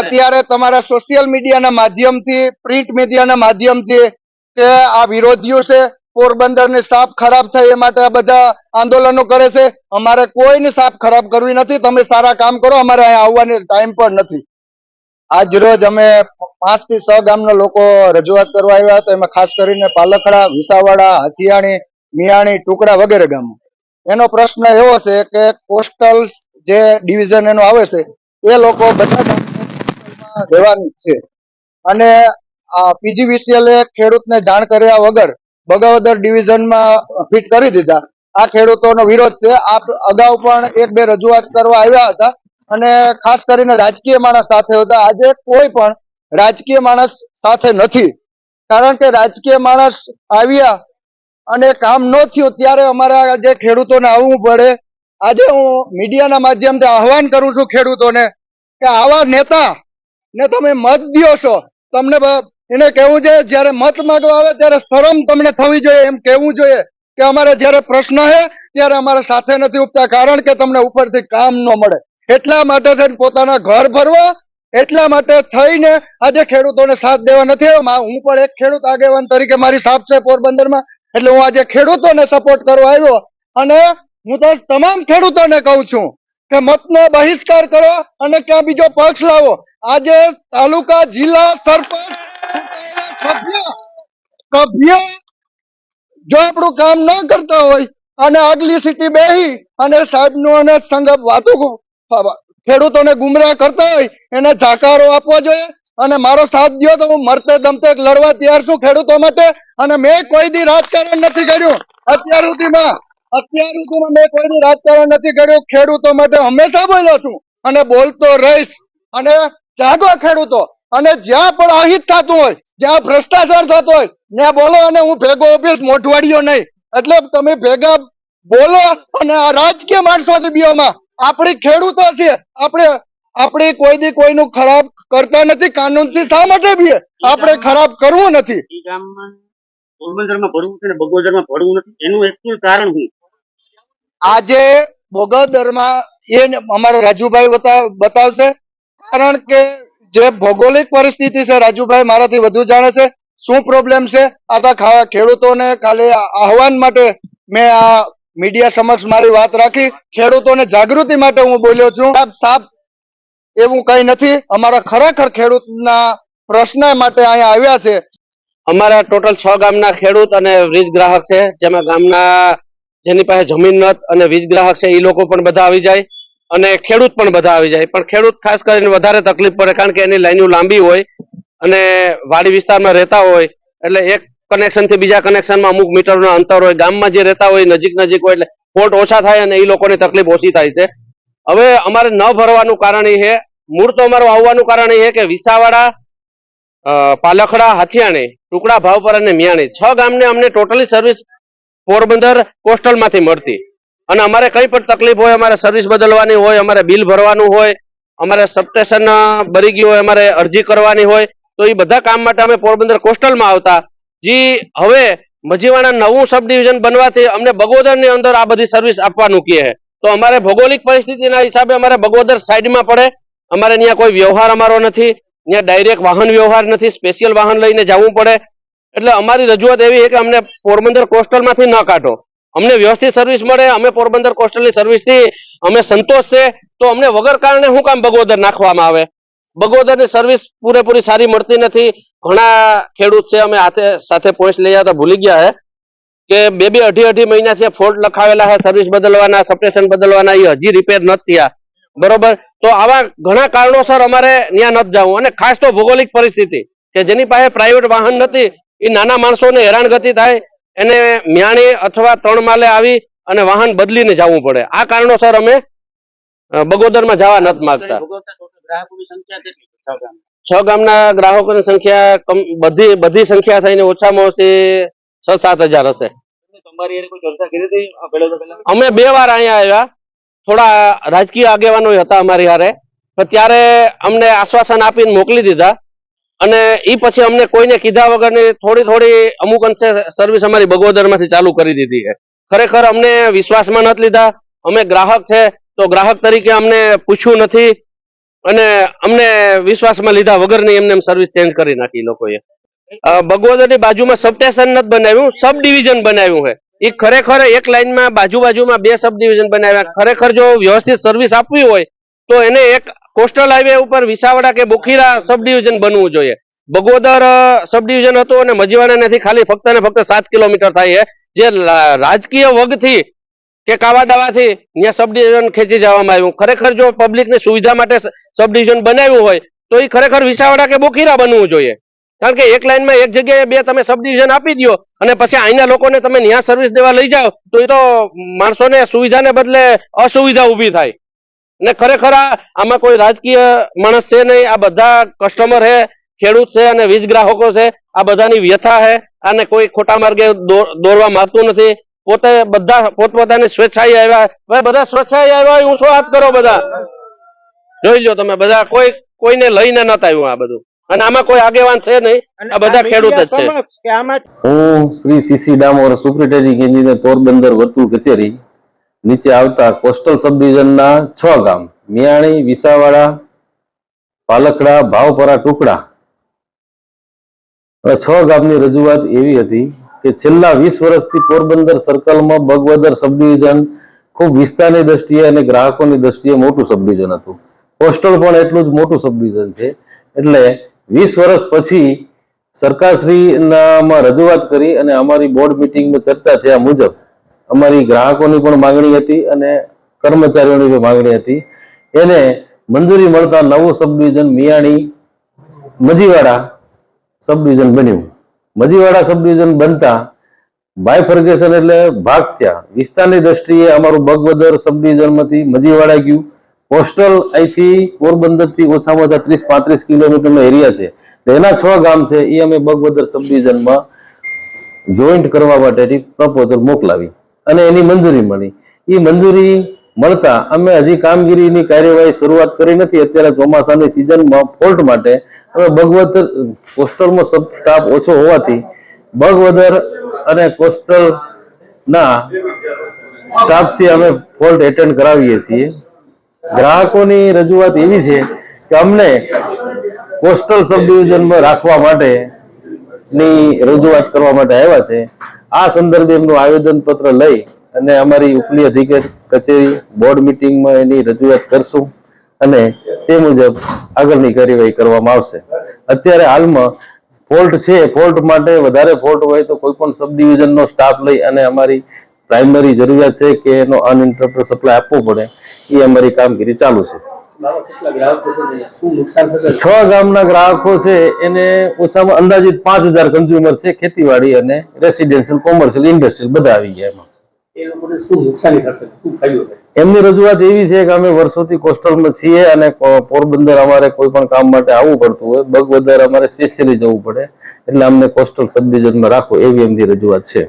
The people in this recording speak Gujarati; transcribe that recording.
અત્યારે તમારા સોશિયલ મીડિયાના માધ્યમથી પ્રિન્ટ મીડિયાના માધ્યમથી કે આ વિરોધીઓ છે પોરબંદરની સાપ ખરાબ થાય એ માટે આ બધા આંદોલનો કરે છે. અમારે કોઈને સાપ ખરાબ કરવી નથી. તમે સારા કામ કરો. અમારે અહીંયા આવવાની ટાઈમ પણ નથી. આજ રોજ અમે પાંચથી છ ગામના લોકો રજૂઆત કરવા આવ્યા હતા. એમાં ખાસ કરીને પાલખડા વિસાવાડા હથિયાણી મિયાણી ટુકડા વગેરે ગામો. એનો પ્રશ્ન એવો છે કે કોસ્ટલ જે ડિવિઝન એનો આવે છે એ લોકો બધા રહેવાનું છે. અને પીજીવીસીએલે ખેડૂતને જાણ કર્યા વગર બગાવદર ડિવિઝનમાં ફિટ કરી દીધા. આ ખેડૂતોનો વિરોધ છે. આ અગાઉ પણ એક બે રજૂઆત કરવા આવ્યા હતા અને ખાસ કરીને રાજકીય માણસ સાથે હતા. આજે કોઈ પણ રાજકીય માણસ સાથે નથી. કારણ કે રાજકીય માણસ આવ્યા અને કામ ન થયું ત્યારે અમારે જે ખેડૂતોને આવવું પડે. આજે હું મીડિયાના માધ્યમથી આહવાન કરું છું ખેડૂતોને કે આવા નેતા ને તમે મત દ્યો છો. તમને એને કહેવું જોઈએ જ્યારે મત માંગવા આવે, ત્યારે શરમ તમને થવી જોઈએ, એમ કહેવું જોઈએ કે અમારે જ્યારે પ્રશ્ન છે ત્યારે અમારે સાથે નથી ઉપતા કારણ કે તમને ઉપરથી કામ ન મળે. એટલા માટે થઈને પોતાના ઘર ભરવા, એટલા માટે થઈને આજે ખેડૂતોને સાથ દેવા નથી હું પણ એક ખેડૂત આગેવાન તરીકે મારી સાપ છે પોરબંદરમાં, એટલે હું આજે ખેડૂતોને સપોર્ટ કરવા આવ્યો. અને હું તો તમામ ખેડૂતોને કહું છું કે મતનો બહિષ્કાર કરો અને ક્યાં બીજો પક્ષ લાવો. આજે તાલુકા જિલ્લા સરપંચ સભ્ય સભ્ય જો આપણું કામ ન કરતા હોય અને આગલી સિટી બેહી અને સાહેબનું અને સંગત વાતો ખેડૂતોને ગુમરાહ કરતા હોય એને જાકારો આપવો જોઈએ અને મારો સાથ દો તો હું મરતે દમતે લડવા તૈયાર છું ખેડૂતો માટે અને મેં કોઈ દી રાજકારણ નથી કર્યું. અત્યાર સુધીમાં અત્યાર સુધીમાં મેં કોઈ દી રાજકારણ નથી કર્યું. ખેડૂતો માટે હંમેશા બોલ્યો છું અને બોલતો રહીશ. અને જાગો ખેડૂતો. અને જ્યાં પણ અહિત થતું હોય જ્યાં ભ્રષ્ટાચાર થતો હોય ત્યાં બોલો અને હું ભેગો ઓફિસ મોઢવાડ્યો નહીં. એટલે તમે ભેગા બોલો અને આ રાજકીય માણસોથી બીઓમાં. આપણી ખેડૂતો છે આપણે આપણે કોઈ દી કોઈનું ખરાબ કરતા નથી કાનૂનથી શા માટે બીએ? આપણે ખરાબ કરવું નથી. આજે પોરબંદરમાં ભરવું છે ને બગોદરમાં ભરવું નથી. એનું એકચ્યુઅલ કારણ શું આજે બોગદરમાં એ અમારા રાજુભાઈ બતાવશે. કારણ કે જે ભૌગોલિક પરિસ્થિતિ છે, રાજુભાઈ મારાથી વધુ જાણે છે. શું પ્રોબ્લેમ છે? આ ખેડૂતોને ખાલી આહવાન માટે મેં આ મીડિયા સમક્ષ મારી વાત રાખી. ખેડૂતોને જાગૃતિ માટે હું બોલ્યો છું. સાપ સાપ એવું કઈ નથી. અમારા ખરેખર ખેડૂતના પ્રશ્ન માટે અહીંયા આવ્યા છે. અમારા ટોટલ છ ગામના ખેડૂત અને વીજ ગ્રાહક છે. જેમાં ગામના, જેની પાસે જમીન નત અને વીજ ગ્રાહક છે એ લોકો પણ બધા આવી જાય. અને ખેડૂત પણ બધા આવી જાય. પણ ખેડૂત ખાસ કરીને વધારે તકલીફ પડે કારણ કે એની લાઈનો લાંબી હોય અને વાડી વિસ્તારમાં રહેતા હોય, એટલે એક કનેક્શનથી બીજા કનેક્શનમાં અમુક મીટરનો અંતર હોય, ગામમાં જે રહેતા હોય, નજીક નજીક હોય, એટલે ફોલ્ટ ઓછા થાય અને એ લોકોની તકલીફ ઓછી થાય છે. હવે અમારે ન ભરવાનું કારણ એ છે મૂળ તો અમારું આવવાનું કારણ એ છે કે વિસાવાડા પાલખડા, હાથિયાણી, ટુકડા ભાવપર અને મિયાણી. છ ગામને અમને ટોટલી સર્વિસ પોરબંદર કોસ્ટલમાંથી મળતી. અને અમારે કંઈ પણ તકલીફ હોય, અમારે સર્વિસ બદલવાની હોય, અમારે બિલ ભરવાનું હોય, અમારે સબસ્ટેશન ભરી ગયું હોય, અમારે અરજી કરવાની હોય, તો એ બધા કામ માટે અમે પોરબંદર કોસ્ટલમાં આવતા. જે, હવે મજીવાણા નવું સબ ડિવિઝન બનવાથી અમને બગોદરની અંદર આ બધી સર્વિસ આપવાનું કહે તો અમારે ભૌગોલિક પરિસ્થિતિના હિસાબે અમારે બગોદર સાઈડમાં પડે. અમારે ત્યાં કોઈ વ્યવહાર અમારો નથી. ત્યાં ડાયરેક્ટ વાહન વ્યવહાર નથી. સ્પેશિયલ વાહન લઈને જવું પડે. એટલે અમારી રજૂઆત એવી છે કે અમને પોરબંદર કોસ્ટલમાંથી ન કાઢો. અમને વ્યવસ્થિત સર્વિસ મળે, અમે પોરબંદર કોસ્ટલની સર્વિસથી અમે સંતોષ છે, તો અમને વગર કારણે શું કામ બગોદર નાખવામાં આવે? બગોદરની સર્વિસ પૂરેપૂરી સારી મળતી નથી. ઘણા ખેડૂત છે, અમે હાથે સાથે પોઈન્ટ લઈ આવ્યા ભૂલી ગયા હે, કે બે બે અઢી અઢી મહિના છે ફોલ્ટ લખાવેલા છે સર્વિસ બદલવાના સબસ્ટેશન બદલવાના, એ હજી રિપેર નથી થયા. બરોબર? તો આવા ઘણા કારણોસર અમારે ત્યાં નથી જવું. અને ખાસ તો ભૌગોલિક પરિસ્થિતિ, કે જેની પાસે પ્રાઇવેટ વાહન નથી, એ નાના માણસોને હેરાનગતિ થાય એને મ્યાણી અથવા ત્રણ માલે આવી અને વાહન બદલીને જવું પડે. આ કારણોસર અમે બગોદર બગોદરમાં જવા નથી માંગતા. છે ગામના ગ્રાહકોની સંખ્યા બધી બધી સંખ્યા થઈને ઓછામાં ઓછી છ સાત હજાર હશે. અમે બે વાર અહીંયા આવ્યા. થોડા રાજકીય આગેવાનો હતા અમારી હારે. પણ ત્યારે અમને આશ્વાસન આપીને મોકલી દીધા. અને એ પછી અમને કોઈને કીધા વગરની થોડી થોડી અમુક અંશે સર્વિસ અમારી બગોદરમાંથી ચાલુ કરી દીધી છે. ખરેખર અમને વિશ્વાસમાં નથી લીધા. અમે ગ્રાહક છે, તો ગ્રાહક તરીકે અમને પૂછ્યું નથી. અને અમને વિશ્વાસમાં લીધા વગરની એમને સર્વિસ ચેન્જ કરી નાખી લોકોએ. બગોદરની બાજુમાં સબસ્ટેશન નથી બનાવ્યું સબ ડિવિઝન બનાવ્યું છે. એ ખરેખર એક લાઈનમાં બાજુ બાજુમાં બે સબ ડિવિઝન બનાવ્યા. ખરેખર જો વ્યવસ્થિત સર્વિસ આપવી હોય, તો એને એક કોસ્ટલ હાઈવે ઉપર વિસાવડા કે બોખીરા સબ ડિવિઝન બનવું જોઈએ. બગોદર સબ ડિવિઝન હતું અને મજીવાડાનેથી ખાલી ફક્ત ને ફક્ત સાત કિલોમીટર થાય છે. જે રાજકીય વગથી કે કાવા દાવાથી ત્યાં સબ ડિવિઝન ખેંચી જવામાં આવ્યું. ખરેખર જો પબ્લિકની સુવિધા માટે સબ ડિવિઝન બનાવ્યું હોય, તો એ ખરેખર વિસાવડા કે બોખીરા બનવું જોઈએ. કારણ કે એક લાઈનમાં એક જગ્યાએ બે તમે સબ ડિવિઝન આપી દો અને પછી અહીંના લોકોને તમે ન્યા સર્વિસ દેવા લઈ જાઓ, તો એ તો માણસોને સુવિધાને બદલે અસુવિધા ઊભી થાય. ને ખરેખર આમાં કોઈ રાજકીય માણસ છે નહીં. આ બધા કસ્ટમર હે ખેડૂત છે અને વીજ ગ્રાહકો છે. આ બધાની વ્યથા હે અને કોઈ ખોટા માર્ગે દોરવા માંગતું નથી. પોતે બધા પોતપોતાની સ્વેચ્છાએ આવ્યા. ભાઈ બધા સ્વેચ્છાએ આવ્યા હું શું હાથ કરો બધા? જોઈ લો તમે બધા કોઈ કોઈને લઈને નતા આવ્યું આ બધું. અને આમાં કોઈ આગેવાન છે નહીં. આ બધા ખેડૂત જ છે. હું Shri CC Damor superintending engineer Porbandar વર્તુળ કચેરી નીચે આવતા કોસ્ટલ સબ છ ગામ, મિયાણી, વિસાવાડા, પાલખડા, ભાવપરા, ટુકડા. છ ગામની રજૂઆત એવી હતી કે છેલ્લા વીસ વર્ષથી પોરબંદર સર્કલમાં બગવદર સબ ડિવિઝન ખૂબ વિસ્તારની દ્રષ્ટિએ અને ગ્રાહકોની દ્રષ્ટિએ મોટું સબ હતું. કોસ્ટલ પણ એટલું જ મોટું સબ છે. એટલે વીસ વર્ષ પછી સરકારશ્રીનામાં રજૂઆત કરી અને અમારી બોર્ડ મિટિંગમાં ચર્ચા થયા મુજબ અમારી ગ્રાહકોની પણ માંગણી હતી અને કર્મચારીઓની પણ માંગણી હતી. એને મંજૂરી મળતા નવું સબડિવિઝન મિયાણી મજીવાડા સબડિવિઝન બન્યું. મજીવાડા સબડિવિઝન બનતા બાયફર્ગેશન એટલે ભાગ થયા. વિસ્તારની દ્રષ્ટિએ અમારું બગવદર સબડિવિઝનમાંથી મજીવાડા ગયું. કોસ્ટલ અહીંથી પોરબંદરથી ઓછામાં ઓછા ત્રીસ પાંત્રીસ કિલોમીટરનો એરિયા છે. એના છ ગામ છે, એ અમે બગવદર સબડિવિઝનમાં જોઈન્ટ કરવા માટેની પ્રપોઝલ મોકલાવી. અને એની મંજૂરી મળી. એ મંજૂરી મળતા અમે હજી કામગીરીની કાર્યવાહી શરૂઆત કરી નથી. અત્યારે ચોમાસાની સિઝનમાં ફોલ્ટ માટે અમે બગવદર કોસ્ટલમાં સબ સ્ટાફ ઓછો હોવાથી બગવદર અને કોસ્ટલના સ્ટાફથી અમે ફોલ્ટ એટેન્ડ કરાવીએ છીએ. ગ્રાહકોની રજૂઆત એવી છે કે અમને કોસ્ટલ સબ ડિવિઝનમાં રાખવા માટે ની રજૂઆત કરવા માટે આવ્યા છે. આ સંદર્ભે એમનું આવેદન પત્ર લઈ અને અમારી ઉપલી અધિકારી, કચેરી, બોર્ડ મિટિંગમાં એની રજૂઆત કરશું અને તે મુજબ આગળની કાર્યવાહી કરવામાં આવશે. અત્યારે હાલમાં ફોલ્ટ છે, ફોલ્ટ માટે વધારે ફોલ્ટ હોય તો કોઈ પણ સબ ડિવિઝનનો સ્ટાફ લઈ અને અમારી પ્રાઇમરી જરૂરિયાત છે કે એનો અનઇન્ટરપ્ટ સપ્લાય આપવો પડે, એ અમારી કામગીરી ચાલુ છે. છ ગામના ગ્રાહકો છે એને ઓછામાં અંદાજિત પાંચ હજાર કન્ઝ્યુમર છે ખેતીવાડી અને રેસિડેન્શિયલ કોમર્શિયલ ઇન્ડસ્ટ્રીયલ બધા આવી ગયા એમાં. એમની રજૂઆત એવી છે કે અમે વર્ષોથી કોસ્ટલમાં છીએ અને પોરબંદર અમારે કોઈ પણ કામ માટે આવવું પડતું હોય બગવદર અમારે સ્પેશિયલી જવું પડે. એટલે અમને કોસ્ટલ સબડિવિઝનમાં રાખો એવી એમની રજૂઆત છે.